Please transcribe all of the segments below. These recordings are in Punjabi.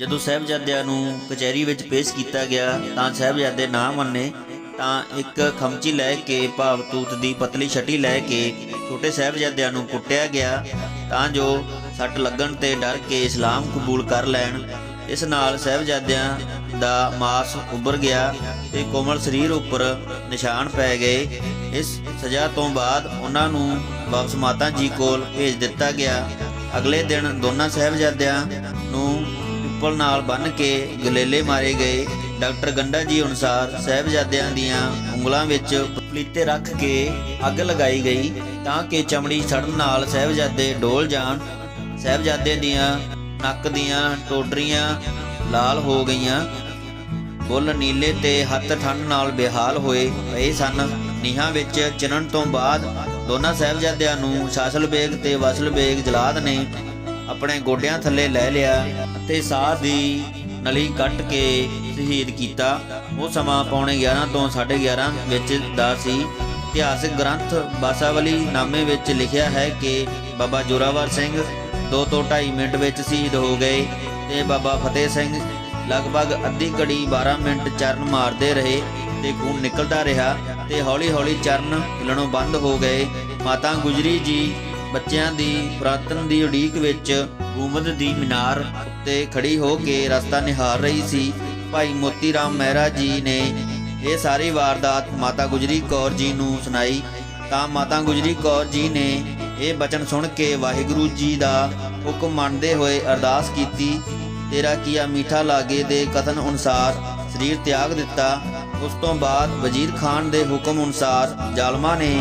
ਜਦੋਂ ਸਹਿਬਜ਼ਾਦਿਆਂ ਨੂੰ ਕਚਹਿਰੀ ਵਿੱਚ ਪੇਸ਼ ਕੀਤਾ ਗਿਆ ਤਾਂ ਸਹਿਬਜ਼ਾਦੇ ਨਾ ਮੰਨੇ, ਤਾਂ ਇੱਕ ਖਮਚੀ ਲੈ ਕੇ ਭਾਵਤੂਤ ਦੀ ਪਤਲੀ ਛਟੀ ਲੈ ਕੇ ਛੋਟੇ ਸਹਿਬਜ਼ਾਦਿਆਂ ਨੂੰ ਕੁੱਟਿਆ ਗਿਆ, ਤਾਂ ਜੋ ਸੱਟ ਲੱਗਣ ਤੇ ਡਰ ਕੇ ਇਸਲਾਮ ਕਬੂਲ ਕਰ ਲੈਣ। ਇਸ ਨਾਲ ਸਹਿਬਜ਼ਾਦਿਆਂ ਦਾ ਮਾਸ ਉੱਭਰ ਗਿਆ ਤੇ ਕੋਮਲ ਸਰੀਰ ਉੱਪਰ ਨਿਸ਼ਾਨ ਪੈ ਗਏ। ਇਸ ਸਜ਼ਾ ਤੋਂ ਬਾਅਦ ਉਹਨਾਂ ਨੂੰ ਵਾਪਸ ਮਾਤਾ ਜੀ ਕੋਲ ਭੇਜ ਦਿੱਤਾ ਗਿਆ। ਅਗਲੇ ਦਿਨ ਦੋਨਾਂ ਸਹਿਬਜ਼ਾਦਿਆਂ ਨੂੰ ਪਿੱਪਲ ਨਾਲ ਬੰਨ੍ਹ ਕੇ ਗਲੇਲੇ ਮਾਰੇ ਗਏ। ਡਾਕਟਰ ਗੰਡਾ ਜੀ ਅਨੁਸਾਰ ਸਹਿਬਜ਼ਾਦਿਆਂ ਦੀਆਂ ਉਂਗਲਾਂ ਵਿੱਚ ਪਲੀਤੇ ਰੱਖ ਕੇ ਅੱਗ ਲਗਾਈ ਗਈ ਤਾਂ ਕਿ ਚਮੜੀ ਸੜਨ ਨਾਲ ਸਹਿਬਜ਼ਾਦੇ ਡੋਲ ਜਾਣ। ਸਹਿਬਜ਼ਾਦੇ ਦੀਆਂ ਨੱਕ ਦੀਆਂ ਟੋਡਰੀਆਂ ਲਾਲ ਹੋ ਗਈਆਂ। ਬੁੱਲ ਨੀਲੇ ਤੇ ਹੱਥ ਠੰਡ ਨਾਲ ਬੇਹਾਲ ਹੋਏ ਪਏ ਸਨ। ਨੀਹਾਂ ਵਿੱਚ ਚਿਣਨ ਤੋਂ ਬਾਅਦ ਦੋਨਾਂ ਸਹਿਬਜ਼ਾਦਿਆਂ ਨੂੰ ਸਾਸਲ ਬੇਗ ਤੇ ਵਸਲ ਬੇਗ ਜਲਾਦ ਨੇ ਆਪਣੇ ਗੋਡਿਆਂ ਥੱਲੇ ਲੈ ਲਿਆ ਅਤੇ ਸਾਹ ਦੀ ਨਲੀ ਕੱਟ ਕੇ ਸ਼ਹੀਦ ਕੀਤਾ। ਉਹ ਸਮਾਂ ਪੌਣੇ 11 ਤੋਂ 11:30 ਵਿੱਚ ਦਾ ਸੀ। ਇਤਿਹਾਸਕ ਗ੍ਰੰਥ ਬਾਸਾਵਲੀ ਨਾਮੇ ਵਿੱਚ ਲਿਖਿਆ ਹੈ ਕਿ ਬਾਬਾ ਜੋਰਾਵਰ ਸਿੰਘ 2 ਤੋਂ 2.5 ਮਿੰਟ ਵਿੱਚ ਸ਼ਹੀਦ ਹੋ ਗਏ ਤੇ ਬਾਬਾ ਫਤਿਹ ਸਿੰਘ ਲਗਭਗ ਅੱਧੀ ਘੜੀ 12 ਮਿੰਟ ਚਰਨ ਮਾਰਦੇ ਰਹੇ ਤੇ ਖੂਨ ਨਿਕਲਦਾ ਰਿਹਾ ਤੇ ਹੌਲੀ-ਹੌਲੀ ਚਰਨ ਹਿਲਣੋਂ ਬੰਦ ਹੋ ਗਏ। ਮਾਤਾ ਗੁਜਰੀ ਜੀ ਬੱਚਿਆਂ ਦੀ ਪ੍ਰਾਤਨ ਦੀ ਉਡੀਕ ਵਿੱਚ ਗੁੰਬਦ ਦੀ ਮੀਨਾਰ ਉੱਤੇ ਖੜੀ ਹੋ ਕੇ ਰਸਤਾ ਨਿਹਾਰ ਰਹੀ ਸੀ। ਭਾਈ ਮੋਤੀ ਰਾਮ ਮਹਿਰਾ ਜੀ ਨੇ ਇਹ ਸਾਰੀ ਵਾਰਦਾਤ ਮਾਤਾ ਗੁਜਰੀ ਕੌਰ ਜੀ ਨੂੰ ਸੁਣਾਈ। ਤਾਂ ਮਾਤਾ ਗੁਜਰੀ ਕੌਰ ਜੀ ਨੇ ਇਹ ਬਚਨ ਸੁਣ ਕੇ ਵਾਹਿਗੁਰੂ ਜੀ ਦਾ ਹੁਕਮ ਮੰਨਦੇ ਹੋਏ ਅਰਦਾਸ ਕੀਤੀ, ਤੇਰਾ ਕੀਆ ਮੀਠਾ ਲਾਗੇ ਦੇ ਕਥਨ ਅਨੁਸਾਰ ਸਰੀਰ ਤਿਆਗ ਦਿੱਤਾ। ਉਸ ਤੋਂ ਬਾਅਦ ਵਜ਼ੀਰ ਖਾਨ ਦੇ ਹੁਕਮ ਅਨੁਸਾਰ ਜ਼ਾਲਮਾ ਨੇ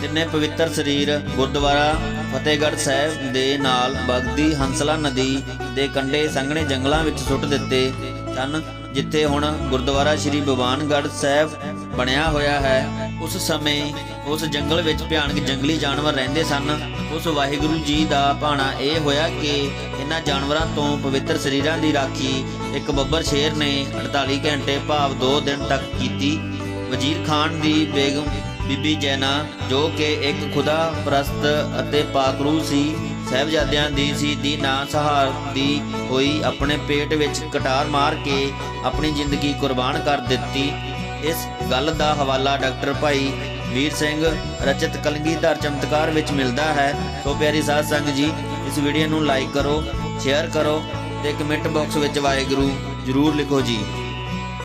ਤਿੰਨੇ ਪਵਿੱਤਰ ਸਰੀਰ ਗੁਰਦੁਆਰਾ ਫਤਿਹਗੜ੍ਹ ਸਾਹਿਬ ਦੇ ਨਾਲ ਬਗਦੀ ਹੰਸਲਾ ਨਦੀ ਦੇ ਕੰਢੇ ਸੰਘਣੇ ਜੰਗਲਾਂ ਵਿੱਚ ਸੁੱਟ ਦਿੱਤੇ ਸਨ, ਜਿੱਥੇ ਹੁਣ ਗੁਰਦੁਆਰਾ ਸ੍ਰੀ ਭਵਾਨਗੜ੍ਹ ਸਾਹਿਬ ਬਣਿਆ ਹੋਇਆ ਹੈ। ਉਸ ਸਮੇਂ ਉਸ ਜੰਗਲ ਵਿੱਚ ਭਿਆਨਕ ਜੰਗਲੀ ਜਾਨਵਰ ਰਹਿੰਦੇ ਸਨ। ਉਸ ਵਾਹਿਗੁਰੂ ਜੀ ਦਾ ਭਾਣਾ ਇਹ ਹੋਇਆ ਕਿ ਇਹਨਾਂ ਜਾਨਵਰਾਂ ਤੋਂ ਪਵਿੱਤਰ ਸਰੀਰਾਂ ਦੀ ਰਾਖੀ ਇੱਕ ਬੱਬਰ ਸ਼ੇਰ ਨੇ 48 ਘੰਟੇ ਭਾਵ 2 ਦਿਨ ਤੱਕ ਕੀਤੀ। ਵਜ਼ੀਰ ਖਾਨ ਦੀ ਬੇਗਮ ਬੀਬੀ ਜੈਨਾ, ਜੋ ਕਿ ਇੱਕ ਖੁਦਾ ਪ੍ਰਸਤ ਅਤੇ ਪਾਕਰੂ ਸੀ, ਸਹਿਬਜ਼ਾਦਿਆਂ ਦੀ ਸੀ, ਦੀ ਨਾ ਸਹਾਰਦੀ ਹੋਈ ਆਪਣੇ ਪੇਟ ਵਿੱਚ ਕਟਾਰ ਮਾਰ ਕੇ ਆਪਣੀ ਜ਼ਿੰਦਗੀ ਕੁਰਬਾਨ ਕਰ ਦਿੱਤੀ। ਇਸ ਗੱਲ ਦਾ ਹਵਾਲਾ ਡਾਕਟਰ ਭਾਈ ਵੀਰ ਸਿੰਘ ਰਚਿਤ ਕਲਗੀਧਰ ਚਮਤਕਾਰ ਵਿੱਚ ਮਿਲਦਾ ਹੈ। ਸੋ ਪਿਆਰੀ ਸਾਧ ਸੰਗਤ ਜੀ, ਇਸ ਵੀਡੀਓ ਨੂੰ ਲਾਈਕ ਕਰੋ ਸ਼ੇਅਰ ਕਰੋ ਤੇ ਕਮੈਂਟ ਬਾਕਸ ਵਿੱਚ ਵਾਹਿਗੁਰੂ ਜਰੂਰ ਲਿਖੋ ਜੀ।